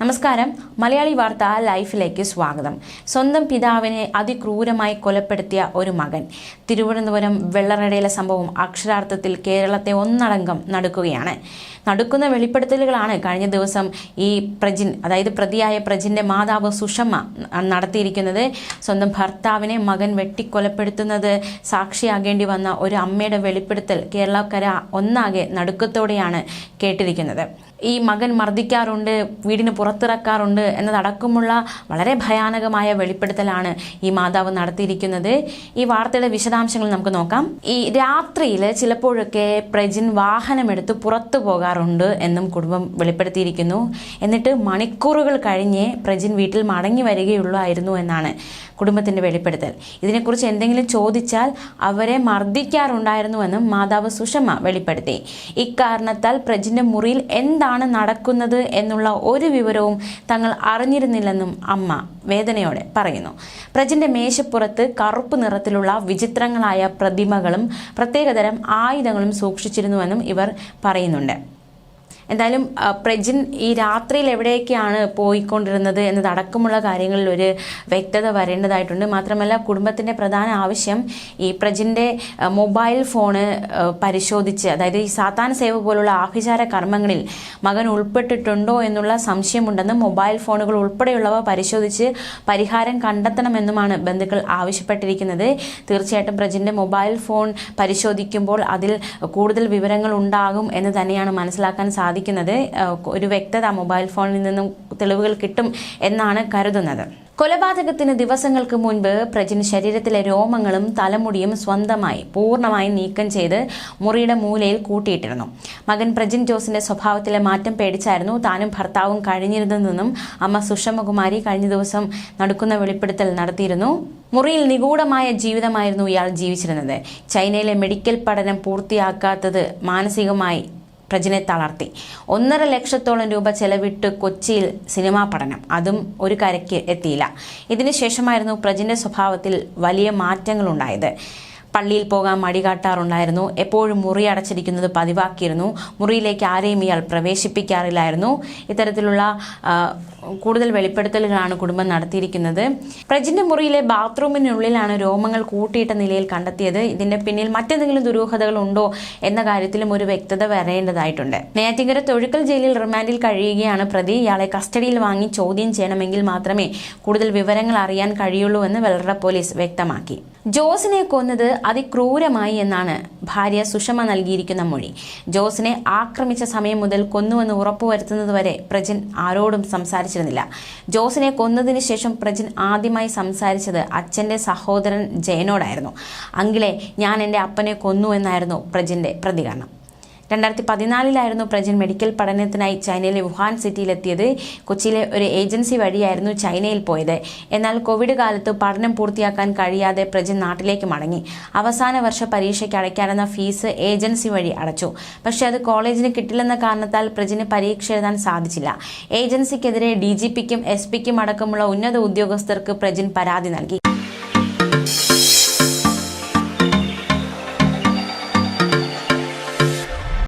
നമസ്കാരം. മലയാളി വാർത്ത ലൈഫിലേക്ക് സ്വാഗതം. സ്വന്തം പിതാവിനെ അതിക്രൂരമായി കൊലപ്പെടുത്തിയ ഒരു മകൻ. തിരുവനന്തപുരം വെള്ളറടയിലെ സംഭവം അക്ഷരാർത്ഥത്തിൽ കേരളത്തെ ഒന്നടങ്കം നടക്കുകയാണ്. നടക്കുന്ന വെളിപ്പെടുത്തലുകളാണ് കഴിഞ്ഞ ദിവസം ഈ പ്രജിൻ അതായത് പ്രതിയായ പ്രജിന്റെ മാതാവ് സുഷമ്മ നടത്തിയിരിക്കുന്നത്. സ്വന്തം ഭർത്താവിനെ മകൻ വെട്ടിക്കൊലപ്പെടുത്തുന്നത് സാക്ഷിയാകേണ്ടി വന്ന ഒരു അമ്മയുടെ വെളിപ്പെടുത്തൽ കേരളക്കര ഒന്നാകെ നടുക്കത്തോടെയാണ് കേട്ടിരിക്കുന്നത്. ഈ മകൻ മർദ്ദിക്കാറുണ്ട് വീടിന് പുറത്തിറക്കാറുണ്ട് എന്നതടക്കമുള്ള വളരെ ഭയാനകമായ വെളിപ്പെടുത്തലാണ് ഈ മാതാവ് നടത്തിയിരിക്കുന്നത്. ഈ വാർത്തയുടെ വിശദാംശങ്ങൾ നമുക്ക് നോക്കാം. ഈ രാത്രിയിൽ ചിലപ്പോഴൊക്കെ പ്രജിൻ വാഹനമെടുത്ത് പുറത്തു പോകാറുണ്ട് എന്നും കുടുംബം വെളിപ്പെടുത്തിയിരിക്കുന്നു. എന്നിട്ട് മണിക്കൂറുകൾ കഴിഞ്ഞേ പ്രജിൻ വീട്ടിൽ മടങ്ങി വരികയുള്ളായിരുന്നു എന്നാണ് കുടുംബത്തിന്റെ വെളിപ്പെടുത്തൽ. ഇതിനെക്കുറിച്ച് എന്തെങ്കിലും ചോദിച്ചാൽ അവരെ മർദ്ദിക്കാറുണ്ടായിരുന്നുവെന്നും മാതാവ് സുഷമ വെളിപ്പെടുത്തി. ഇക്കാരണത്താൽ പ്രജിന്റെ മുറിയിൽ എന്താണ് നടക്കുന്നത് എന്നുള്ള ഒരു വിവരവും തങ്ങൾ അറിഞ്ഞിരുന്നില്ലെന്നും അമ്മ വേദനയോടെ പറയുന്നു. പ്രജിന്റെ മേശപ്പുറത്ത് കറുപ്പ് നിറത്തിലുള്ള വിചിത്രങ്ങളായ പ്രതിമകളും പ്രത്യേകതരം ആയുധങ്ങളും സൂക്ഷിച്ചിരുന്നുവെന്നും ഇവർ പറയുന്നുണ്ട്. എന്തായാലും പ്രജിൻ ഈ രാത്രിയിൽ എവിടെയൊക്കെയാണ് പോയിക്കൊണ്ടിരുന്നത് എന്നതടക്കമുള്ള കാര്യങ്ങളിൽ ഒരു വ്യക്തത വരേണ്ടതായിട്ടുണ്ട്. മാത്രമല്ല കുടുംബത്തിന്റെ പ്രധാന ആവശ്യം ഈ പ്രജിന്റെ മൊബൈൽ ഫോണ് പരിശോധിച്ച് അതായത് ഈ സാത്താൻ സേവ പോലുള്ള ആഭിചാര കർമ്മങ്ങളിൽ മകൻ ഉൾപ്പെട്ടിട്ടുണ്ടോ എന്നുള്ള സംശയമുണ്ടെന്നും മൊബൈൽ ഫോണുകൾ ഉൾപ്പെടെയുള്ളവ പരിശോധിച്ച് പരിഹാരം കണ്ടെത്തണമെന്നുമാണ് ബന്ധുക്കൾ ആവശ്യപ്പെട്ടിരിക്കുന്നത്. തീർച്ചയായിട്ടും പ്രജിന്റെ മൊബൈൽ ഫോൺ പരിശോധിക്കുമ്പോൾ അതിൽ കൂടുതൽ വിവരങ്ങൾ ഉണ്ടാകും എന്ന് തന്നെയാണ് മനസ്സിലാക്കാൻ സാധിക്കുന്നത് ഒരു വ്യക്തത മൊബൈൽ ഫോണിൽ നിന്നും തെളിവുകൾ കിട്ടും എന്നാണ് കരുതുന്നത്. കൊലപാതകത്തിന് ദിവസങ്ങൾക്ക് മുൻപ് പ്രജിന് ശരീരത്തിലെ രോമങ്ങളും തലമുടിയും സ്വന്തമായി പൂർണമായി നീക്കം ചെയ്ത് മുറിയുടെ മൂലയിൽ കൂട്ടിയിട്ടിരുന്നു. മകൻ പ്രജിൻ ജോസിന്റെ സ്വഭാവത്തിലെ മാറ്റം പേടിച്ചായിരുന്നു താനും ഭർത്താവും കഴിഞ്ഞിരുന്നതെന്നും അമ്മ സുഷമകുമാരി കഴിഞ്ഞ ദിവസം നടക്കുന്ന വെളിപ്പെടുത്തൽ നടത്തിയിരുന്നു. മുറിയിൽ നിഗൂഢമായ ജീവിതമായിരുന്നു ഇയാൾ ജീവിച്ചിരുന്നത്. ചൈനയിലെ മെഡിക്കൽ പഠനം പൂർത്തിയാക്കാത്തത് മാനസികമായി പ്രജിനെ തളർത്തി. ഒന്നര ലക്ഷത്തോളം രൂപ ചെലവിട്ട് കൊച്ചിയിൽ സിനിമാ പഠനം. അതും ഒരു കരയ്ക്ക് എത്തിയില്ല. ഇതിനുശേഷമായിരുന്നു പ്രജിന്റെ സ്വഭാവത്തിൽ വലിയ മാറ്റങ്ങളുണ്ടായത്. പള്ളിയിൽ പോകാൻ മടി കാട്ടാറുണ്ടായിരുന്നു. എപ്പോഴും മുറി അടച്ചിരിക്കുന്നത് പതിവാക്കിയിരുന്നു. മുറിയിലേക്ക് ആരെയും ഇയാൾ പ്രവേശിപ്പിക്കാറില്ലായിരുന്നു. ഇത്തരത്തിലുള്ള കൂടുതൽ വെളിപ്പെടുത്തലുകളാണ് കുടുംബം നടത്തിയിരിക്കുന്നത്. പ്രജിന്റെ മുറിയിലെ ബാത്റൂമിനുള്ളിലാണ് രോമങ്ങൾ കൂട്ടിയിട്ട നിലയിൽ കണ്ടെത്തിയത്. ഇതിന്റെ പിന്നിൽ മറ്റെന്തെങ്കിലും ദുരൂഹതകൾ ഉണ്ടോ എന്ന കാര്യത്തിലും ഒരു വ്യക്തത വരേണ്ടതായിട്ടുണ്ട്. നെയ്യാറ്റിങ്കര തൊഴുക്കൽ ജയിലിൽ റിമാൻഡിൽ കഴിയുകയാണ് പ്രതി. ഇയാളെ കസ്റ്റഡിയിൽ വാങ്ങി ചോദ്യം ചെയ്യണമെങ്കിൽ മാത്രമേ കൂടുതൽ വിവരങ്ങൾ അറിയാൻ കഴിയുള്ളൂ എന്ന് വെള്ളറ പോലീസ് വ്യക്തമാക്കി. ജോസിനെ കൊന്നത് അതിക്രൂരമായി എന്നാണ് ഭാര്യ സുഷമ നൽകിയിരിക്കുന്ന മൊഴി. ജോസിനെ ആക്രമിച്ച സമയം മുതൽ കൊന്നുവെന്ന് ഉറപ്പുവരുത്തുന്നതുവരെ പ്രജൻ ആരോടും സംസാരിച്ചിരുന്നില്ല. ജോസിനെ കൊന്നതിന് ശേഷം പ്രജൻ ആദ്യമായി സംസാരിച്ചത് അച്ഛന്റെ സഹോദരൻ ജയനോടായിരുന്നു. അങ്കിളെ ഞാൻ എന്റെ അപ്പനെ കൊന്നു എന്നായിരുന്നു പ്രജന്റെ പ്രതികരണം. രണ്ടായിരത്തി പതിനാലിലായിരുന്നു പ്രജൻ മെഡിക്കൽ പഠനത്തിനായി ചൈനയിലെ വുഹാൻ സിറ്റിയിലെത്തിയത്. കൊച്ചിയിലെ ഒരു ഏജൻസി വഴിയായിരുന്നു ചൈനയിൽ പോയത്. എന്നാൽ കോവിഡ് കാലത്ത് പഠനം പൂർത്തിയാക്കാൻ കഴിയാതെ പ്രജൻ നാട്ടിലേക്ക് മടങ്ങി. അവസാന വർഷ പരീക്ഷയ്ക്ക് അടയ്ക്കാനെന്ന ഫീസ് ഏജൻസി വഴി അടച്ചു. പക്ഷേ അത് കോളേജിന് കിട്ടില്ലെന്ന കാരണത്താൽ പ്രജന് പരീക്ഷ എഴുതാൻ സാധിച്ചില്ല. ഏജൻസിക്കെതിരെ ഡി ജി പിക്കും എസ് പിക്കും അടക്കമുള്ള ഉന്നത ഉദ്യോഗസ്ഥർക്ക് പ്രജിൻ പരാതി നൽകി.